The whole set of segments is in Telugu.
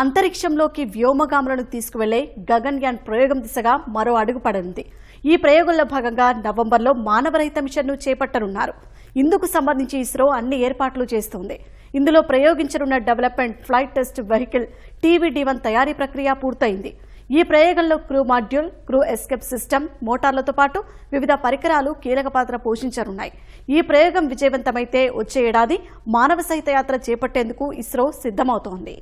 అంతరిక్షంలోకి వ్యోమగాములను తీసుకువెళ్ళే గగన్యాన్ ప్రయోగం దిశగా మరో అడుగు పడనుంది ఈ ప్రయోగంలో భాగంగా నవంబర్లో మానవరహిత మిషన్ను చేపట్టనున్నారు. ఇందుకు సంబంధించి ఇస్రో అన్ని ఏర్పాట్లు చేస్తోంది. ఇందులో ప్రయోగించనున్న development flight test vehicle TVD one తయారీ ప్రక్రియ పూర్తయింది. ఈ ప్రయోగంలో crew module crew escape system మోటార్లతో పాటు వివిధ పరికరాలు కీలక పాత్ర పోషించనున్నాయి. ఈ ప్రయోగం విజయవంతమైతే వచ్చే ఏడాది మానవ సహిత యాత్ర చేపట్టేందుకు ఇస్రో సిద్ధమవుతోంది.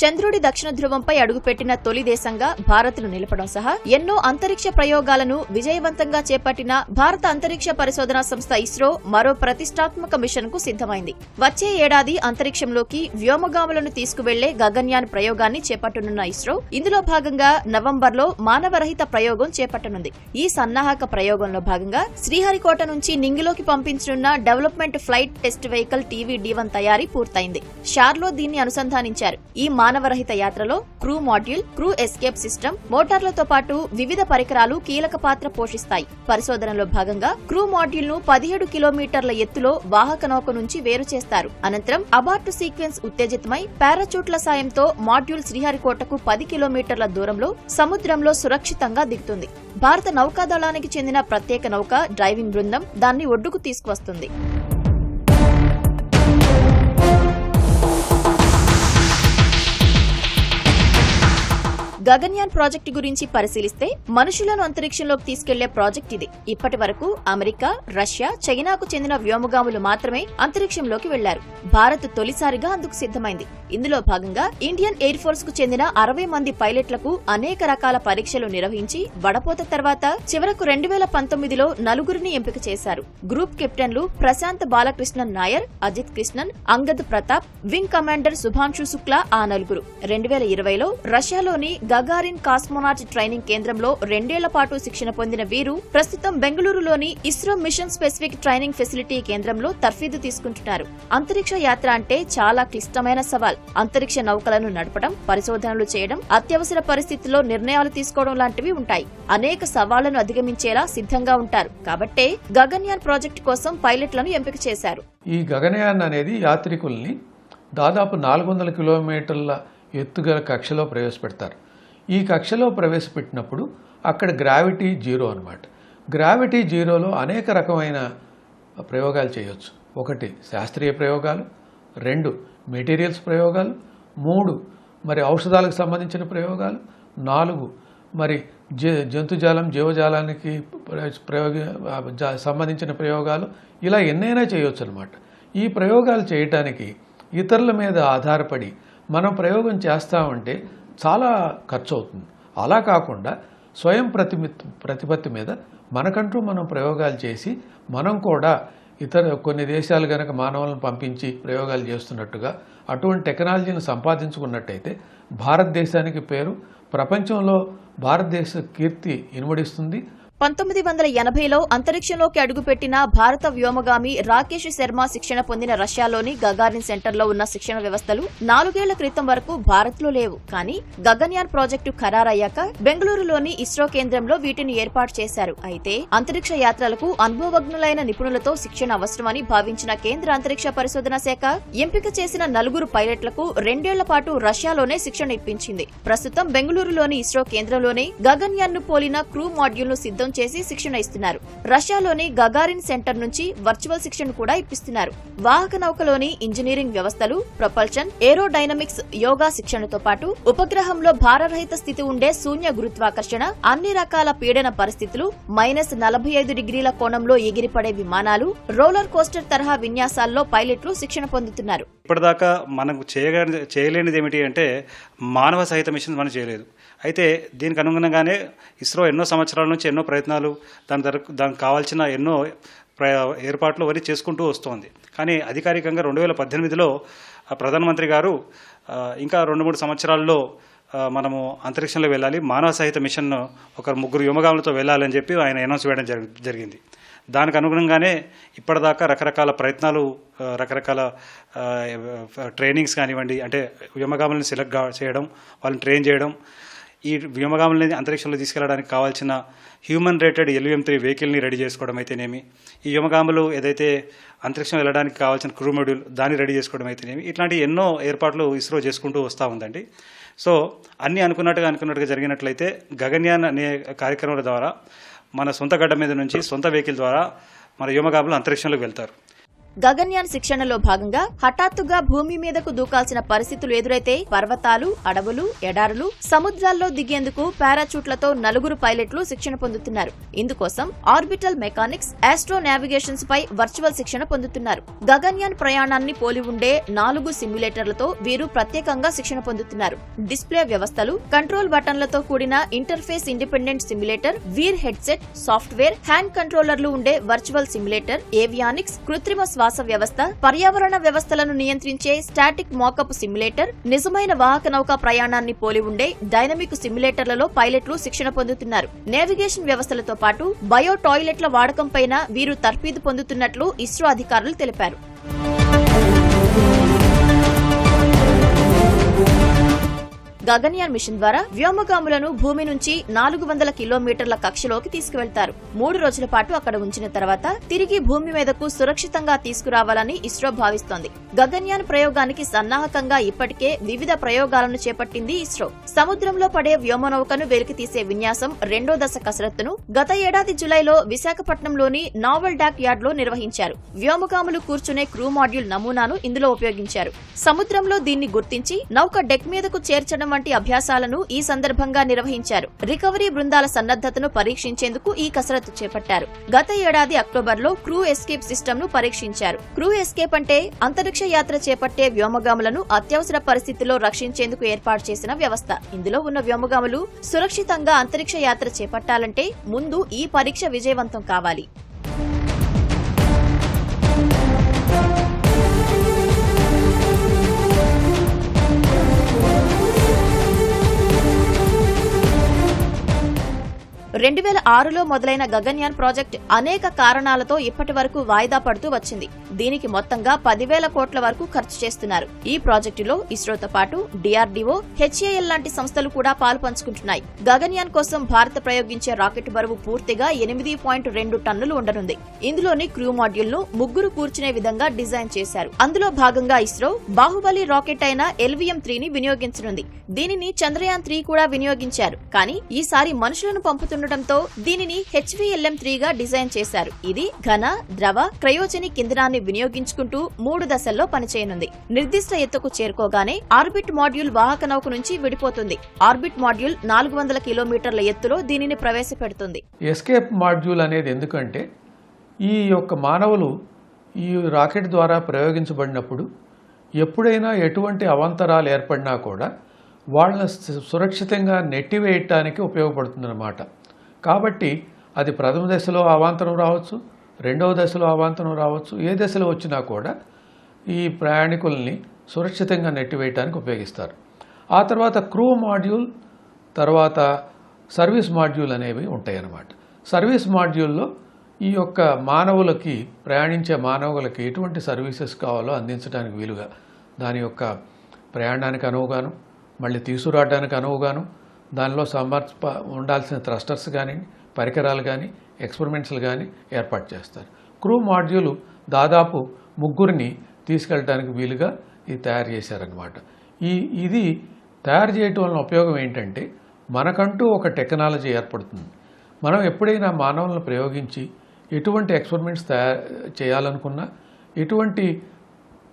చంద్రుడి దక్షిణ ధ్రువంపై అడుగుపెట్టిన తొలి దేశంగా భారత్ను నిలపడం సహా ఎన్నో అంతరిక్ష ప్రయోగాలను విజయవంతంగా చేపట్టిన భారత అంతరిక్ష పరిశోధనా సంస్థ ఇస్రో మరో ప్రతిష్టాత్మక మిషన్కు సిద్దమైంది వచ్చే ఏడాది అంతరిక్షంలోకి వ్యోమగాములను తీసుకువెళ్ళే గగన్యాన్ ప్రయోగాన్ని చేపట్టనున్న ఇస్రో ఇందులో భాగంగా నవంబర్లో మానవరహిత ప్రయోగం చేపట్టనుంది. ఈ సన్నాహక ప్రయోగంలో భాగంగా శ్రీహరికోట నుంచి నింగిలోకి పంపించనున్న development flight test vehicle TV one తయారీ పూర్తయింది. షార్లో దీన్ని అనుసంధానించారు. ఈ మానవరహిత యాత్రలో crew module crew escape system మోటార్లతో పాటు వివిధ పరికరాలు కీలక పాత్ర పోషిస్తాయి. పరిశోధనలో భాగంగా క్రూ మాడ్యూల్ను పదిహేడు కిలోమీటర్ల ఎత్తులో వాహక నౌక నుంచి వేరు చేస్తారు. అనంతరం అబార్టు సీక్వెన్స్ ఉత్తేజితమై పారాచూట్ల సాయంతో మాడ్యూల్ శ్రీహరికోటకు పది కిలోమీటర్ల దూరంలో సముద్రంలో సురక్షితంగా దిగుతుంది. భారత నౌకాదళానికి చెందిన ప్రత్యేక నౌక డ్రైవింగ్ బృందం దాన్ని ఒడ్డుకు తీసుకువస్తుంది. గగన్యాన్ ప్రాజెక్టు గురించి పరిశీలిస్తే మనుషులను అంతరిక్షంలోకి తీసుకెళ్ళే ప్రాజెక్ట్ ఇది. ఇప్పటి వరకు అమెరికా రష్యా చైనాకు చెందిన వ్యోమగాములు మాత్రమే అంతరిక్షంలోకి వెళ్ళారు. భారత్ తొలిసారిగా అందుకు సిద్దమైంది ఇందులో భాగంగా ఇండియన్ ఎయిర్ ఫోర్స్కు చెందిన అరవై మంది పైలట్లకు అనేక రకాల పరీక్షలు నిర్వహించి వడపోత తర్వాత చివరకు రెండు వేల పంతొమ్మిదిలో నలుగురిని ఎంపిక చేశారు. గ్రూప్ కెప్టెన్లు ప్రశాంత్ బాలకృష్ణన్ నాయర్ అజిత్ కృష్ణన్ అంగద్ ప్రతాప్ వింగ్ కమాండర్ శుభాంశు శుక్లా ఆ నలుగురు. రెండు వేల ఇరవైలో రష్యాలోని గగారిన్ కాస్మోనాట్ ట్రైనింగ్ కేంద్రంలో రెండేళ్ళ పాటు శిక్షణ పొందిన వీరు ప్రస్తుతం బెంగళూరులోని ISRO mission specific training facility కేంద్రంలో తర్ఫీదు తీసుకుంటున్నారు. అంతరిక్ష యాత్ర అంటే చాలా క్లిష్టమైన సవాల్. అంతరిక్ష నౌకలను నడపడం పరిశోధనలు చేయడం అత్యవసర పరిస్థితుల్లో నిర్ణయాలు తీసుకోవడం లాంటివి ఉంటాయి. అనేక సవాళ్ళను అధిగమించేలా సిద్ధంగా ఉంటారు. కాబట్టే గగన్యాన్ ప్రాజెక్టు కోసం పైలట్లను ఎంపిక చేశారు. ఈ గగనయాన్ అనేది యాత్రికుల్ని దాదాపు నాలుగు వందల కిలోమీటర్ల ఎత్తుగల కక్షలో ప్రవేశపెడతారు. ఈ కక్షలో ప్రవేశపెట్టినప్పుడు అక్కడ గ్రావిటీ జీరో అనమాట గ్రావిటీ జీరోలో అనేక రకమైన ప్రయోగాలు చేయొచ్చు. ఒకటి శాస్త్రీయ ప్రయోగాలు. రెండు మెటీరియల్స్ ప్రయోగాలు. మూడు మరి ఔషధాలకు సంబంధించిన ప్రయోగాలు. నాలుగు మరి జ జంతుజాలం జీవజాలానికి ప్రయోగ సంబంధించిన ప్రయోగాలు. ఇలా ఎన్నైనా చేయొచ్చు అనమాట ఈ ప్రయోగాలు చేయటానికి ఇతరుల మీద ఆధారపడి మనం ప్రయోగం చేస్తామంటే చాలా ఖర్చు అవుతుంది అలా కాకుండా స్వయం ప్రతిమి ప్రతిపత్తి మీద మనకంటూ మనం ప్రయోగాలు చేసి మనం కూడా ఇతర కొన్ని దేశాలు కనుక మానవులను పంపించి ప్రయోగాలు చేస్తున్నట్టుగా అటువంటి టెక్నాలజీని సంపాదించుకున్నట్టయితే భారతదేశానికి పేరు ప్రపంచంలో భారతదేశ కీర్తి ఇనుమడిస్తుంది. పంతొమ్మిది వందల ఎనభైలో అంతరిక్షంలోకి అడుగుపెట్టిన భారత వ్యోమగామి రాకేష్ శర్మ శిక్షణ పొందిన రష్యాలోని గగారిన్ సెంటర్లో ఉన్న శిక్షణ వ్యవస్థలు నాలుగేళ్ళ క్రితం వరకు భారత్లో లేవు. కానీ గగన్యాన్ ప్రాజెక్టు ఖరారయ్యాక బెంగళూరులోని ఇస్రో కేంద్రంలో వీటిని ఏర్పాటు చేశారు. అయితే అంతరిక్ష యాత్రలకు అనుభవజ్ఞులైన నిపుణులతో శిక్షణ అవసరమని భావించిన కేంద్ర అంతరిక్ష పరిశోధన శాఖ ఎంపిక చేసిన నలుగురు పైలట్లకు రెండేళ్ళ పాటు రష్యాలోనే శిక్షణ ఇప్పించింది. ప్రస్తుతం బెంగళూరులోని ఇస్రో కేంద్రంలోనే గగన్యాన్ను పోలిన క్రూ మాడ్యూల్ను సిద్ధం సిద్ధం చేసి శిక్షణ ఇస్తున్నారు. రష్యాలోని గగారిన్ సెంటర్ నుంచి వర్చువల్ శిక్షణ కూడా ఇప్పిస్తున్నారు. వాహక నౌకలోని ఇంజనీరింగ్ వ్యవస్థలు ప్రొపల్షన్ ఏరోడైనమిక్స్ యోగా శిక్షణతో పాటు ఉపగ్రహంలో భారరహిత స్థితి ఉండే శూన్య గురుత్వాకర్షణ అన్ని రకాల పీడన పరిస్థితులు మైనస్ నలభై ఐదు డిగ్రీల కోణంలో ఎగిరిపడే విమానాలు రోలర్ కోస్టర్ తరహా విన్యాసాల్లో పైలట్లు శిక్షణ పొందుతున్నారు. ఇప్పటిదాకా మనకు చేయగా చేయలేనిది ఏమిటి అంటే మానవ సహిత మిషన్ మనం చేయలేదు. అయితే దీనికి అనుగుణంగానే ఇస్రో ఎన్నో సంవత్సరాల నుంచి ఎన్నో ప్రయత్నాలు దాని దానికి కావాల్సిన ఎన్నో ఏర్పాట్లు వరి చేసుకుంటూ వస్తోంది. కానీ అధికారికంగా రెండు వేల పద్దెనిమిదిలో ప్రధానమంత్రి గారు ఇంకా రెండు మూడు సంవత్సరాల్లో మనము అంతరిక్షంలో వెళ్ళాలి మానవ సహిత మిషన్ ఒక ముగ్గురు యుమగాములతో వెళ్ళాలని చెప్పి ఆయన అనౌన్స్ చేయడం జరిగింది. దానికి అనుగుణంగానే ఇప్పటిదాకా రకరకాల ప్రయత్నాలు రకరకాల ట్రైనింగ్స్ కానివ్వండి అంటే వ్యోమగాములను సెలెక్ట్ చేయడం వాళ్ళని ట్రైన్ చేయడం ఈ వ్యోమగాములని అంతరిక్షంలో తీసుకెళ్ళడానికి కావాల్సిన హ్యూమన్ రేటెడ్ ఎల్విఎం త్రీ వెహికల్ని రెడీ చేసుకోవడం అయితేనేమి ఈ వ్యోమగాములు ఏదైతే అంతరిక్షం వెళ్ళడానికి కావాల్సిన క్రూ మెడ్యూల్ దాన్ని రెడీ చేసుకోవడం అయితేనేమి ఇట్లాంటి ఎన్నో ఏర్పాట్లు ఇస్రో చేసుకుంటూ వస్తూ ఉందండి. సో అన్నీ అనుకున్నట్టుగా అనుకున్నట్టుగా జరిగినట్లయితే గగన్యాన్ అనే కార్యక్రమాల ద్వారా మన సొంత గడ్డ మీద నుంచి సొంత వెహికల్ ద్వారా మన వ్యోమగాములు అంతరిక్షంలోకి వెళ్తారు. గగన్యాన్ శిక్షణలో భాగంగా హఠాత్తుగా భూమి మీదకు దూకాల్సిన పరిస్థితులు ఎదురైతే పర్వతాలు అడవులు ఎడారులు సముద్రాల్లో దిగేందుకు పారాచూట్లతో నలుగురు పైలట్లు శిక్షణ పొందుతున్నారు. ఇందుకోసం ఆర్బిటల్ మెకానిక్స్ ఆస్ట్రో నావిగేషన్స్ పై వర్చువల్ శిక్షణ పొందుతున్నారు. గగన్యాన్ ప్రయాణాన్ని పోలి ఉండే నాలుగు సిమ్యులేటర్లతో వీరు ప్రత్యేకంగా శిక్షణ పొందుతున్నారు. డిస్ప్లే వ్యవస్థలు కంట్రోల్ బటన్లతో కూడిన interface independent simulator VR headset software hand కంట్రోలర్లు ఉండే వర్చువల్ సిమ్యులేటర్ ఏవియానిక్స్ కృత్రిమ శ్వాస వ్యవస్థ పర్యావరణ వ్యవస్థలను నియంత్రించే స్టాటిక్ మోకప్ సిమ్యులేటర్ నిజమైన వాహక నౌక ప్రయాణాన్ని పోలి ఉండే డైనమిక్ సిమ్యులేటర్లలో పైలట్లు శిక్షణ పొందుతున్నారు. నేవిగేషన్ వ్యవస్థలతో పాటు బయో టాయిలెట్ల వాడకంపైన వీరు తర్ఫీదు పొందుతున్నట్లు ఇస్రో అధికారులు తెలిపారు. గగన్యాన్ మిషన్ ద్వారా వ్యోమగాములను భూమి నుంచి నాలుగు వందల కిలోమీటర్ల కక్షలోకి తీసుకువెళ్తారు. మూడు రోజుల పాటు అక్కడ ఉంచిన తర్వాత తిరిగి భూమి మీదకు సురక్షితంగా తీసుకురావాలని ఇస్రో భావిస్తోంది. గగన్యాన్ ప్రయోగానికి సన్నాహకంగా ఇప్పటికే వివిధ ప్రయోగాలను చేపట్టింది ఇస్రో. సముద్రంలో పడే వ్యోమనౌకను వెలికితీసే విన్యాసం రెండో దశ కసరత్తును గత ఏడాది జులైలో విశాఖపట్నంలోని నావల్ డాక్ యార్డ్లో నిర్వహించారు. వ్యోమగాములు కూర్చునే క్రూ మాడ్యూల్ నమూనాను ఇందులో ఉపయోగించారు. సముద్రంలో దీన్ని గుర్తించి నౌక డెక్ మీదకు చేర్చడం వంటి అభ్యాసాలను ఈ సందర్భంగా నిర్వహించారు. రికవరీ బృందాల సన్నద్దతను పరీక్షించేందుకు ఈ కసరత్తు చేపట్టారు. గత ఏడాది అక్టోబర్లో క్రూ ఎస్కేప్ సిస్టమ్ను పరీక్షించారు. క్రూ ఎస్కేప్ అంటే అంతరిక్ష యాత్ర చేపట్టే వ్యోమగాములను అత్యవసర పరిస్థితుల్లో రక్షించేందుకు ఏర్పాటు చేసిన వ్యవస్థ. ఇందులో ఉన్న వ్యోమగాములు సురక్షితంగా అంతరిక్ష యాత్ర చేపట్టాలంటే ముందు ఈ పరీక్ష విజయవంతం కావాలి. రెండు వేల ఆరులో మొదలైన గగన్యాన్ ప్రాజెక్ట్ అనేక కారణాలతో ఇప్పటి వరకు వాయిదా పడుతూ వచ్చింది. దీనికి మొత్తంగా పదివేల కోట్ల వరకు ఖర్చు చేస్తున్నారు. ఈ ప్రాజెక్టులో ఇస్రోతో పాటు డిఆర్డీఓ హెచ్ఏఎల్ లాంటి సంస్థలు కూడా పాలు పంచుకుంటున్నాయి. గగన్యాన్ కోసం భారత్ ప్రయోగించే రాకెట్ బరువు పూర్తిగా ఎనిమిది పాయింట్ రెండు టన్నులు ఉండనుంది. ఇందులోని క్రూ మాడ్యూల్ను ముగ్గురు కూర్చునే విధంగా డిజైన్ చేశారు. అందులో భాగంగా ఇస్రో బాహుబలి రాకెట్ అయిన ఎల్విఎం త్రీని వినియోగించనుంది. దీనిని చంద్రయాన్ త్రీ కూడా వినియోగించారు. కానీ ఈసారి మనుషులను ఉండటంతో దీనిని హెచ్విఎల్ఎం త్రీగా డిజైన్ చేశారు. ఇది ఘన ద్రవ క్రయోజనిక్ ఇంధనాన్ని వినియోగించుకుంటూ మూడు దశల్లో పనిచేయనుంది. నిర్దిష్ట ఎత్తుకు చేరుకోగానే ఆర్బిట్ మాడ్యూల్ వాహక నౌక నుంచి విడిపోతుంది. ఆర్బిట్ మాడ్యూల్ నాలుగు వందల కిలోమీటర్ల ఎత్తులో దీనిని ప్రవేశపెడుతుంది. ఎస్కేప్ మాడ్యూల్ అనేది ఎందుకంటే ఈ యొక్క మానవులు ఈ రాకెట్ ద్వారా ప్రయోగించబడినప్పుడు ఎప్పుడైనా ఎటువంటి అవాంతరాలు ఏర్పడినా కూడా వాళ్ళని సురక్షితంగా నెట్టివేయటానికి ఉపయోగపడుతుందన్నమాట. కాబట్టి అది ప్రథమ దశలో అవాంతరం రావచ్చు రెండవ దశలో అవాంతరం రావచ్చు ఏ దశలో వచ్చినా కూడా ఈ ప్రయాణికుల్ని సురక్షితంగా నెట్టివేయటానికి ఉపయోగిస్తారు. ఆ తర్వాత క్రూ మాడ్యూల్ తర్వాత సర్వీస్ మాడ్యూల్ అనేవి ఉంటాయి అన్నమాట సర్వీస్ మాడ్యూల్లో ఈ యొక్క మానవులకి ప్రయాణించే మానవులకి ఎటువంటి సర్వీసెస్ కావాలో అందించడానికి వీలుగా దాని యొక్క ప్రయాణానికి అనువుగాను మళ్ళీ తీసుకురావడానికి అనువుగాను దానిలో సమర్ప ఉండాల్సిన థ్రస్టర్స్ కానీ పరికరాలు కానీ ఎక్స్పెరిమెంట్స్లు కానీ ఏర్పాటు చేస్తారు. క్రూ మాడ్యూల్ దాదాపు ముగ్గురిని తీసుకెళ్ళడానికి వీలుగా ఇది తయారు చేశారనమాట ఈ ఇది తయారు చేయటం వలన ఉపయోగం ఏంటంటే మనకంటూ ఒక టెక్నాలజీ ఏర్పడుతుంది. మనం ఎప్పుడైనా మానవులను ప్రయోగించి ఎటువంటి ఎక్స్పెరిమెంట్స్ తయారు చేయాలనుకున్నా ఎటువంటి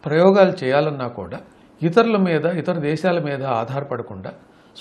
ప్రయోగాలు చేయాలన్నా కూడా ఇతరుల మీద ఇతర దేశాల మీద ఆధారపడకుండా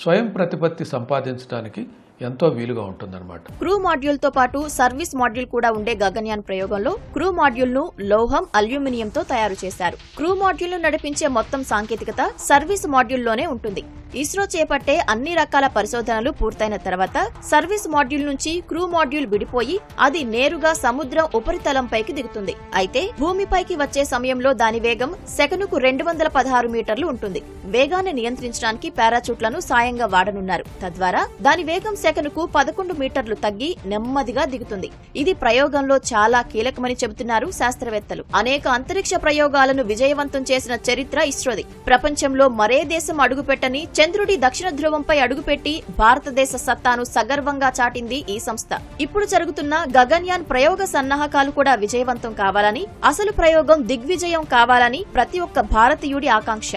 స్వయం ప్రతిపత్తి సంపాదించడానికి ఎంతో వీలుగా ఉంటుందన్నమాట. క్రూ మాడ్యూల్తో పాటు సర్వీస్ మాడ్యూల్ కూడా ఉండే గగన్యాన్ ప్రయోగంలో క్రూ మాడ్యూల్ను లోహం అల్యూమినియంతో తయారు చేశారు. క్రూ మాడ్యూల్ను నడిపించే మొత్తం సాంకేతికత సర్వీస్ మాడ్యూల్లోనే ఉంటుంది. ఇస్రో చేపట్టే అన్ని రకాల పరిశోధనలు పూర్తయిన తర్వాత సర్వీస్ మాడ్యూల్ నుంచి క్రూ మాడ్యూల్ విడిపోయి అది నేరుగా సముద్రం ఉపరితలంపైకి దిగుతుంది. అయితే భూమిపైకి వచ్చే సమయంలో దాని వేగం సెకనుకు రెండు వందల పదహారు మీటర్లు ఉంటుంది. వేగాన్ని నియంత్రించడానికి పారాచూట్లను సాయంగా వాడనున్నారు. తద్వారా దాని వేగం సెకనుకు పదకొండు మీటర్లు తగ్గి నెమ్మదిగా దిగుతుంది. ఇది ప్రయోగంలో చాలా కీలకమని చెబుతున్నారు శాస్త్రవేత్తలు. అనేక అంతరిక్ష ప్రయోగాలను విజయవంతం చేసిన చరిత్ర ఇస్రోది. ప్రపంచంలో మరే దేశం అడుగుపెట్టని చంద్రుడి దక్షిణ ధ్రువంపై అడుగుపెట్టి భారతదేశ సత్తాను సగర్వంగా చాటింది ఈ సంస్థ. ఇప్పుడు జరుగుతున్న గగన్యాన్ ప్రయోగ సన్నాహకాలు కూడా విజయవంతం కావాలని అసలు ప్రయోగం దిగ్విజయం కావాలని ప్రతి ఒక్క భారతీయుడి ఆకాంక్ష.